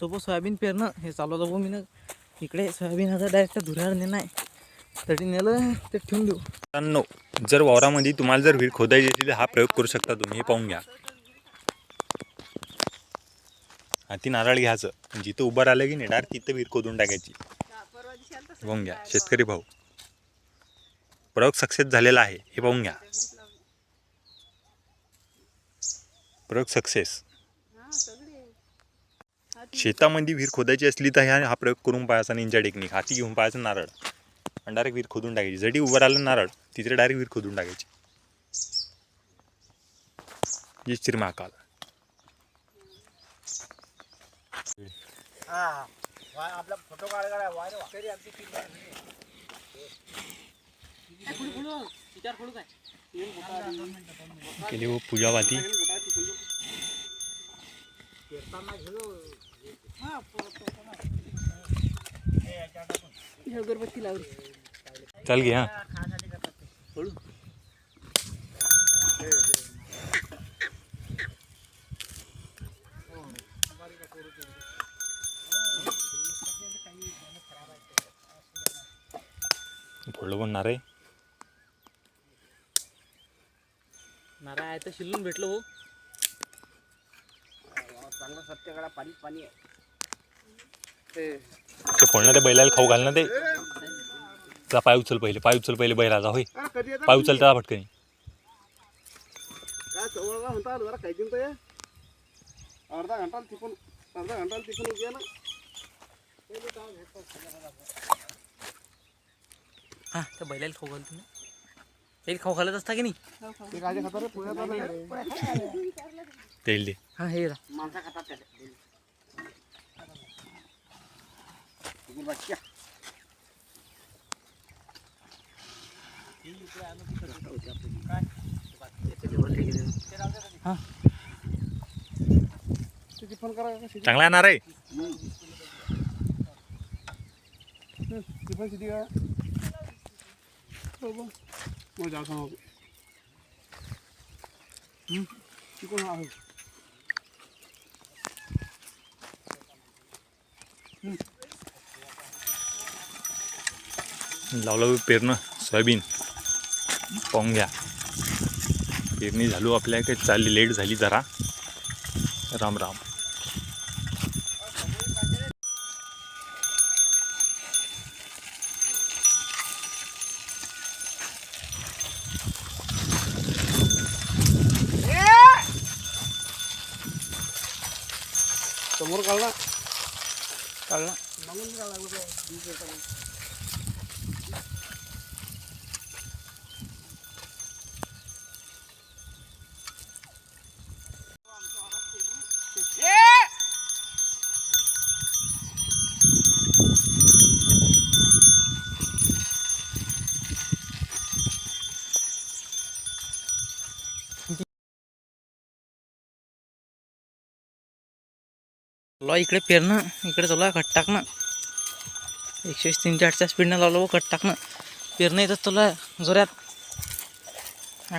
तो पण सोयाबीन पेरणं हे चालवलं भाऊ मी ना. इकडे सोयाबीन आता डायरेक्ट धुरावर नेणं आहे तरी नेलं ते ठेवून देऊ. मित्रांनो जर वावरामध्ये तुम्हाला जर विहीर खोदायची असेल तर हा प्रयोग करू शकता तुम्ही. हे पाहून घ्या. हाती नारळ घ्यायचं. जिथं उभं राहिलं की नाही तिथं विहीर खोदून टाकायची. पाहून घ्या शेतकरी भाऊ. प्रयोग सक्सेस झालेला आहे. हे पाहून घ्या. प्रयोग सक्सेस. शेतामध्ये विहीर खोदायची असली तर ह्या हा प्रयोग करून पाहायचा निंजा टेक्निक. हाती घेऊन पाहायचं नारळ. आणि डायरेक्ट विहीर खोदून टाकायची. जरी उभं राहिलं नारळ तिथे डायरेक्ट विहीर खोदून टाकायची. जी श्री महाकाल केली हो पूजावाती. अगरबत्ती लावली चल घे हा. फोडलं पण नारे नारळ आहे तर शिल्लून भेटलो हो ते फोडणं ते बैलाला खाऊ घाल ना ते. जा पाय उचल पहिले पाय उचल पहिले बैलाचा होय. पाय उचल त्याला फटकनी. काय चवळला म्हणता जरा काही दिन तर अर्धा घंटा तिकून अर्धा घंटा तिकून उद्या ना. हा त्या बैलाला खाऊ घालतो तुम्ही. एक खाऊ घालत असता की नाही? ते तेल दे. हा हे माणसा खातात त्याला तिकून बाकी हा तिथे फोन करा का चांगला येणार आहे टिफन किती का मग जाऊ सांगा तिकून आहे लावलं पेरणं सोयाबीन. पाहून घ्या. पेरणी झालो आपल्या काही चालली लेट झाली जरा. राम राम. समोर काढला. काढला. मागून इकडे पेरणं इकडे चालू आहे खट टाकणं. एकशे वीस तीनशे आठच्या स्पीडनं लावलं खट टाकणं. पेरणं येतच तुला जोऱ्यात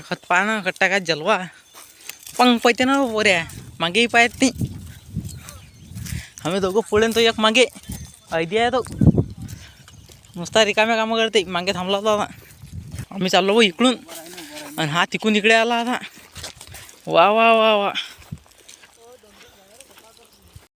खत पाहणं खट टाकायत जलवा. पंग पाहिजे ना बोऱ्या मागेही पाहत नाही आम्ही दोघं पुढे तो एक मागे. ऐदी आहे तो. नुसता रिकाम्या कामं करते. मागे थांबला होता आता. आम्ही चाललो भाऊ इकडून. आणि हा तिकून इकडे आला आता. वा वा वा वा.